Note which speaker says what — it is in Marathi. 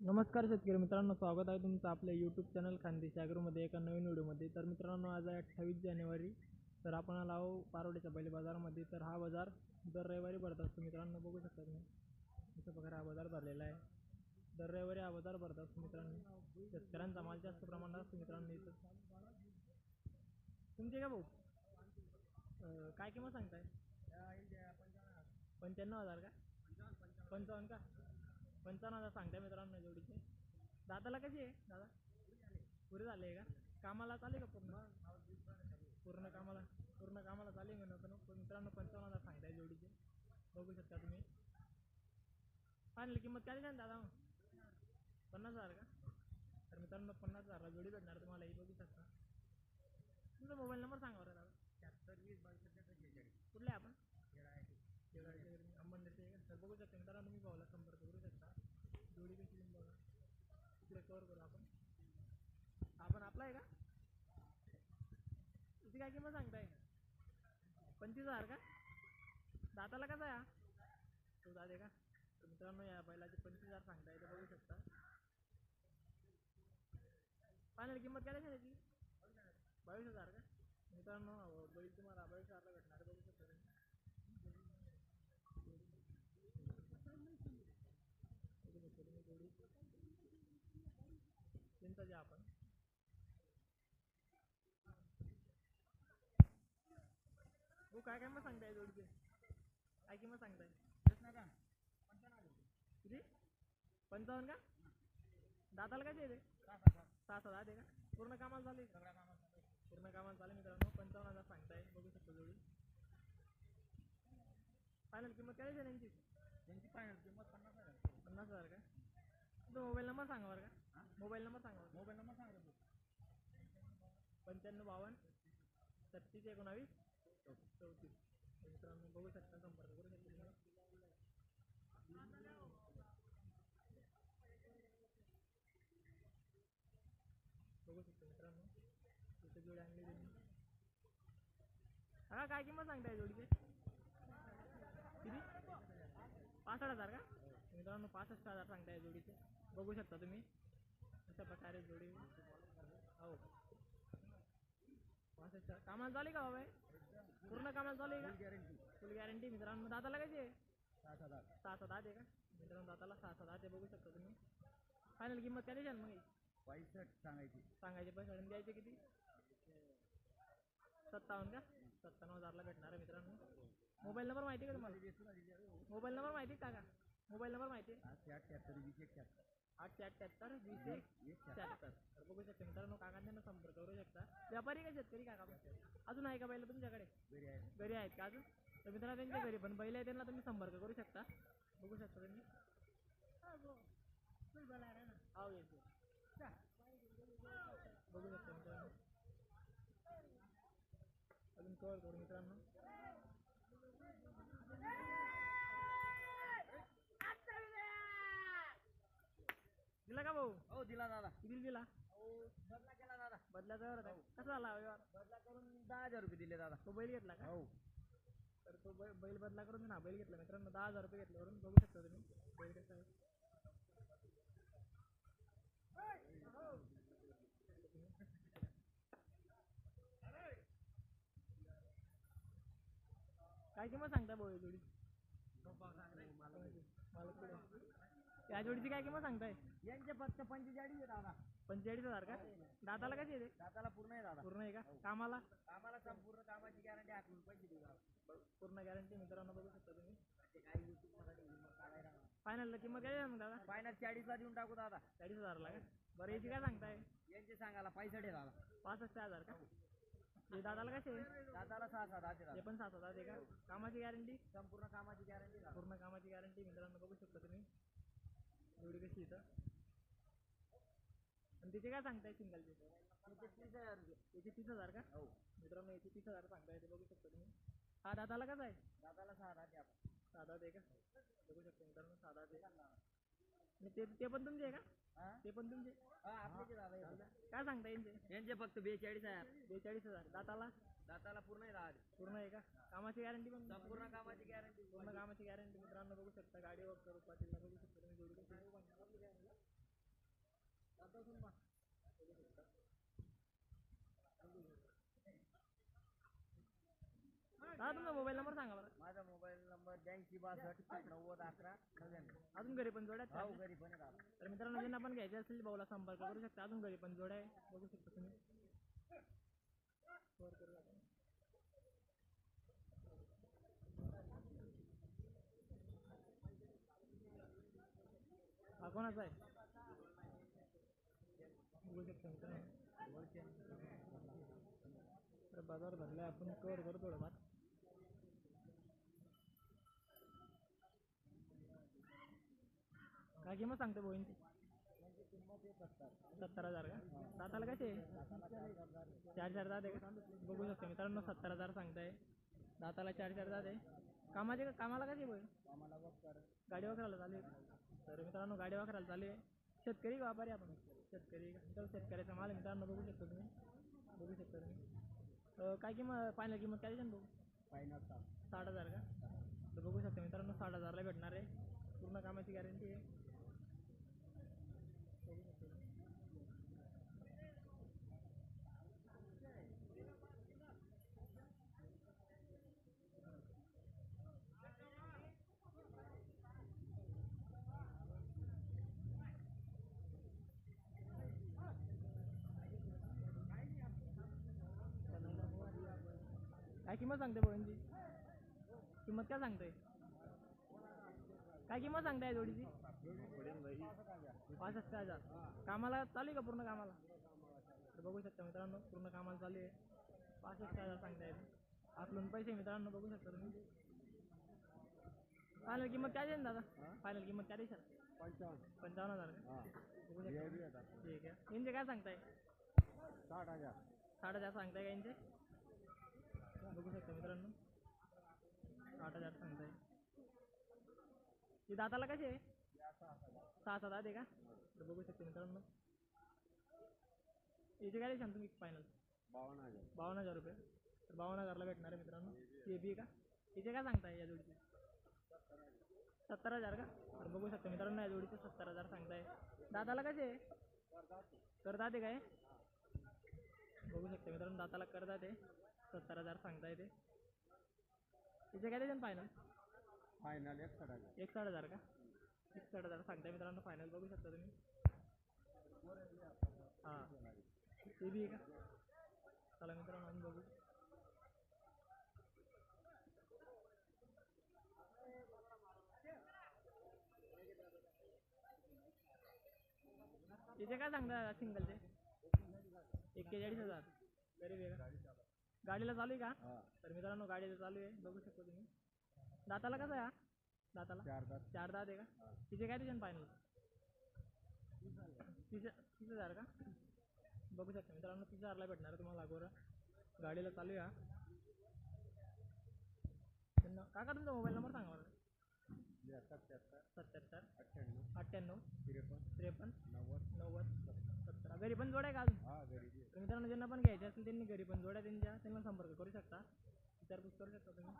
Speaker 1: नमस्कार शेतकरी मित्रांनो स्वागत आहे तुमचं आपल्या यूट्यूब चॅनल खानदेश ॲग्रोमध्ये एका नवीन व्हिडिओमध्ये. तर मित्रांनो आज आहे अठ्ठावीस जानेवारी. तर आपण आलो आहो पारोड्याच्या बैल बाजारामध्ये. तर हा बाजार दर रविवारी भरत असतो मित्रांनो बघू शकता तुम्ही. अशा प्रकारे हा बाजार भरलेला आहे. दर रविवारी हा बाजार भरत असतो मित्रांनो. शेतकऱ्यांचा माल जास्त प्रमाणात असतो मित्रांनो इथं. तुमचे का भाऊ? काय किंमत सांगताय? पंच्याण्णव हजार का? पंचावन्न का? पंचावन्न हजार सांगताय मित्रांनो जोडीचे दादाला कशी आहे? दादा? पुरे झाले का? कामाला चालेल का पूर्ण? पूर्ण कामाला पूर्ण कामाला चालेल म्हणून पण पण मित्रांनो पंचावन्न हजार सांगताय जोडीचे बघू शकता तुम्ही. फायनल किंमत काय द्या दादा? पन्नास हजार का? तर मित्रांनो पन्नास हजारला जोडी भेटणार तुम्हाला ही बघू शकता. तुमचा मोबाईल नंबर सांगा बरं दादा. कुठले आपण? अंबरनेरचे आहे का तर बघू शकता मित्रांनो तुम्ही भाऊला संपर्क करू शकता. जोडी कशी तुम्ही बघा. इकडे कवर करू आपण. आपण आपला आहे का? तुझी काय किंमत सांगताय? पंचवीस हजार का? दाताला कसा आहे हा? तो दादे का? तर मित्रांनो या बैलाचे पंचवीस हजार सांगताय तर बघू शकता. फायनल किंमत काय द्यायची त्याची बावीस हजार का? मित्रांनो बैल तुम्हाला बावीस हजारला भेटणार आहे, बघू शकता तुम्ही बघू शकता तुम्ही जोडी चिंता घ्या आपण. हो काय काय मग सांगताय जोडीचे? काय किंमत सांगताय? किती? पंचावन्न का? दाताला काय येते सहा सहा दे का? पूर्ण कामाला आहे पूर्ण कामाला आहे मित्रांनो. पंचावन्न हजार सांगताय. बघू शकतो जोडी. फायनल किंमत काय त्यांची
Speaker 2: त्यांची फायनल किंमत पन्नास हजार
Speaker 1: पन्नास हजार का? तुमचा मोबाईल नंबर सांगा बरं का. मोबाईल नंबर सांगा.
Speaker 2: मोबाईल नंबर सांगा
Speaker 1: पंच्याण्णव बावन्न छत्तीस एकोणावीस चौतीस. तर मित्रांनो बघू शकता संपर्क करू शकता तुम्ही. बघू शकता मित्रांनो तिथे जोडी आणली त्यांनी. हा काय किंमत सांगताय जोडीचे? किती? पासष्ट हजार का? मित्रांनो पासष्ट हजार सांगताय जोडीचे. बघू शकता तुम्ही. अशा प्रकारे जोडी. हो. पासष्ट कामाला आहे का बाबा हे? पूर्ण कामाला आहे का?
Speaker 2: गॅरंटी
Speaker 1: फुल गॅरंटी मित्रांनो दाताला कशी आहे?
Speaker 2: सात हजार.
Speaker 1: सहा सात आहे का? मित्रांनो दाताला सहा सात आहे बघू शकता तुम्ही. फायनल किंमत काय द्याल मग?
Speaker 2: पैसठ सांगायची.
Speaker 1: सांगायचे पैसे द्यायचे किती? सत्तावन्न का? सत्तावन्न हजारला भेटणार आहे मित्रांनो. मोबाईल नंबर माहिती आहे का तुम्हाला? मोबाईल नंबर माहिती आहे का? मोबाईल नंबर माहिती आहे?
Speaker 2: आठशे अठ्ठ्याहत्तर वीस
Speaker 1: आठशे अठ्ठ्याहत्तर वीस एक शहात्तर तर बघू शकता मित्रांनो काकांना संपर्क करू शकता. व्यापारी का शेतकरी काका? अजून आहे का बैल तुमच्याकडे?
Speaker 2: घरी आहे
Speaker 1: घरी आहेत का अजून? तर मित्रांनो त्यांच्या घरी पण बैल आहे त्यांना तुम्ही संपर्क करू शकता. बघू शकता तुम्ही. हो येस. बघू शकता मित्रांनो. अजून कवर करू मित्रांनो. दिला का भाऊ?
Speaker 2: हो दिला दादा.
Speaker 1: किती दिला?
Speaker 2: हो केला दादा.
Speaker 1: बदल्याचा व्यवहार आहे. कसा झाला व्यवहार?
Speaker 2: बदला करून दहा हजार रुपये दिले दादा.
Speaker 1: तो बैल घेतला का?
Speaker 2: हो.
Speaker 1: तर तो बैल बैल बदला करून ना बैल घेतला मित्रांनो. दहा हजार रुपये घेतले वरून बघू शकता तुम्ही. बैल कसा आहे. काय किंमत सांगताय भाऊ जोडी? मला पुढे. या जोडीची काय किंमत सांगताय?
Speaker 2: यांचे फक्त पंचेचाळीस आहे दादा.
Speaker 1: पंचेचाळीस हजार का? दाताला कशी येते
Speaker 2: दादाला पूर्ण आहे दादा.
Speaker 1: पूर्ण आहे का? कामाला?
Speaker 2: आम्हाला संपूर्ण कामाची गॅरंटी आठवून पैसे देऊ दादा.
Speaker 1: पूर्ण गॅरंटी मित्रांनो बघू शकता तुम्ही.
Speaker 2: ते काही युट्यूबमध्ये मग काढायला
Speaker 1: फायनल किंमत काय आहे मग दादा?
Speaker 2: फायनल चाळीसला देऊन टाकू दादा.
Speaker 1: चाळीस हजारला का? बरं याची काय सांगताय?
Speaker 2: यांचे सांगायला पैसे आहे दादा.
Speaker 1: पासष्ट हजार का? हे दादाला कसे
Speaker 2: दादाला सहा सात हजार
Speaker 1: हे
Speaker 2: दादा.
Speaker 1: पण सात हजार आहे का? कामाची गॅरंटी
Speaker 2: संपूर्ण कामाची गॅरंटी दादा.
Speaker 1: पूर्ण कामाची गॅरंटी मित्रांनो बघू शकता तुम्ही. एवढी कशी इथं. आणि तिचे काय सांगताय सिंगलचे
Speaker 2: त्यांचे तीस हजार रुपये.
Speaker 1: याचे तीस हजार का?
Speaker 2: हो.
Speaker 1: मित्रांनो याचे तीस हजार सांगताय ते बघू शकता तुम्ही. हा दादाला कसा आहे?
Speaker 2: दादाला सहा हजार द्या. आपण.
Speaker 1: साधा आहे का? बघू शकता मित्रांनो साधा आहे आणि ते ते पण तुमचे आहे का? ते पण तुमचे. काय सांगता यांचे?
Speaker 2: यांचे फक्त बेचाळीस हजार.
Speaker 1: बेचाळीस हजार. दाताला?
Speaker 2: दाताला पूर्ण आहे दादा
Speaker 1: पूर्ण आहे का? कामाची गॅरंटी पण
Speaker 2: संपूर्ण कामाची गॅरंटी
Speaker 1: पूर्ण कामाची गॅरंटी मित्रांनो बघू शकता. गाडी वगैरे बघू शकता. हा तुमचा मोबाईल नंबर सांगा बरं.
Speaker 2: माझा मोबाईल नंबर ब्याऐंशी बासष्ट नव्वद अकरा नव्याण्णव
Speaker 1: अजून घरी पण जोड्या आहेत का?
Speaker 2: घरी पण आहे दादा.
Speaker 1: तर मित्रांनो ज्यांना पण घ्यायचे असेल भाऊला संपर्क करू शकता. अजून घरी पण जोड्या आहे बघू शकता तुम्ही वर करू आपण. हा कोणाचा आहे? बघू बाजार भरलाय आपण कवर करू थोडंफार काय किंमत सांगते बोईंची सत्तर हजार का? दाताला कसे चार चार दात आहे का? बघू शकतो मित्रांनो सत्तर हजार सांगताय. दाताला चार चार दात आहे. कामाचे का कामाला कसे बोई गाडी वगैरे चालू आहे. तर मित्रांनो गाडी वाकरायला चालू आहे शेतकरी व्यापारी आपण. शेतकरी तर शेतकऱ्याचा माल मित्रांनो बघू शकतो तुम्ही. बघू शकता तुम्ही. काय किंमत फायनल किंमत काय देशाल भाऊ साठ. हजार का? तर बघू शकता मित्रांनो साठ हजारला भेटणार आहे. पूर्ण कामाची गॅरंटी आहे. काय किंमत सांगते बोळींची किंमत काय सांगते काय किंमत सांगताय जोडीची? पासष्ट हजार. कामाला चालू आहे का पूर्ण कामाला? तर बघू शकता मित्रांनो पूर्ण कामाला चालू आहे. पासष्ट हजार सांगताय. आपलून पैसे मित्रांनो बघू शकता तुम्ही. फायनल किंमत काय देईन दादा? फायनल किंमत काय देशाल? पंचावन्न. हजार बघू शकता. ठीक आहे. यांचे काय सांगताय?
Speaker 2: साठ हजार.
Speaker 1: साठ हजार सांगताय का यांचे? बघू शकता मित्रांनो. साठ हजार सांगताय ही दाताला कशी आहे? सहा सात आहे का? तर बघू शकता मित्रांनो. याचे काय देशाल तुम्ही फायनल
Speaker 2: बावन्न हजार.
Speaker 1: बावन्न हजार रुपये. तर बावन्न हजारला भेटणार आहे मित्रांनो. हे बी का? याचे काय सांगताय या जोडीचे? सत्तर हजार का? तर बघू शकता मित्रांनो या जोडीचे सत्तर हजार सांगताय. दाताला कसे आहे? करदात काय? बघू शकता मित्रांनो दाताला करदात. सत्तर हजार सांगताय ते. तिचे काय देते फायनल
Speaker 2: फायनल एक हजार
Speaker 1: एक साठ हजार का? एक साठ हजार सांगताय मित्रांनो फायनल बघू शकता तुम्ही. हां. ते बी आहे का चला मित्रांनो आम्ही बघू. तिचे काय सांगता सिंगलचे एक्केचाळीस हजार. गरीब आहे का गाडीला चालू आहे का तर मित्रांनो गाडीला चालू आहे बघू शकतो तुम्ही. दाताला कसं आहे हा? दाताला?
Speaker 2: चार तास
Speaker 1: चार दात आहे का? तिचे काय देशाल फायनल तीस तीस हजार का? बघू शकता मित्रांनो तीस हजारला भेटणार आहे तुम्हाला अगोदर गाडीला चालू आहे. त्यांना काका तुमचा मोबाईल नंबर सांगा मला.
Speaker 2: सत्याहत्तर.
Speaker 1: सत्याहत्तर.
Speaker 2: अठ्ठ्याण्णव.
Speaker 1: अठ्ठ्याण्णव.
Speaker 2: त्रेपन्न.
Speaker 1: त्रेपन्न.
Speaker 2: नव्वद.
Speaker 1: नव्वद. घरी पण जोड्या का अजून? तर ज्यांना पण घ्यायचे असतील त्यांनी घरी पण जोड्या त्यांच्या त्यांना संपर्क करू शकता. विचारपूस करू शकता तुम्ही.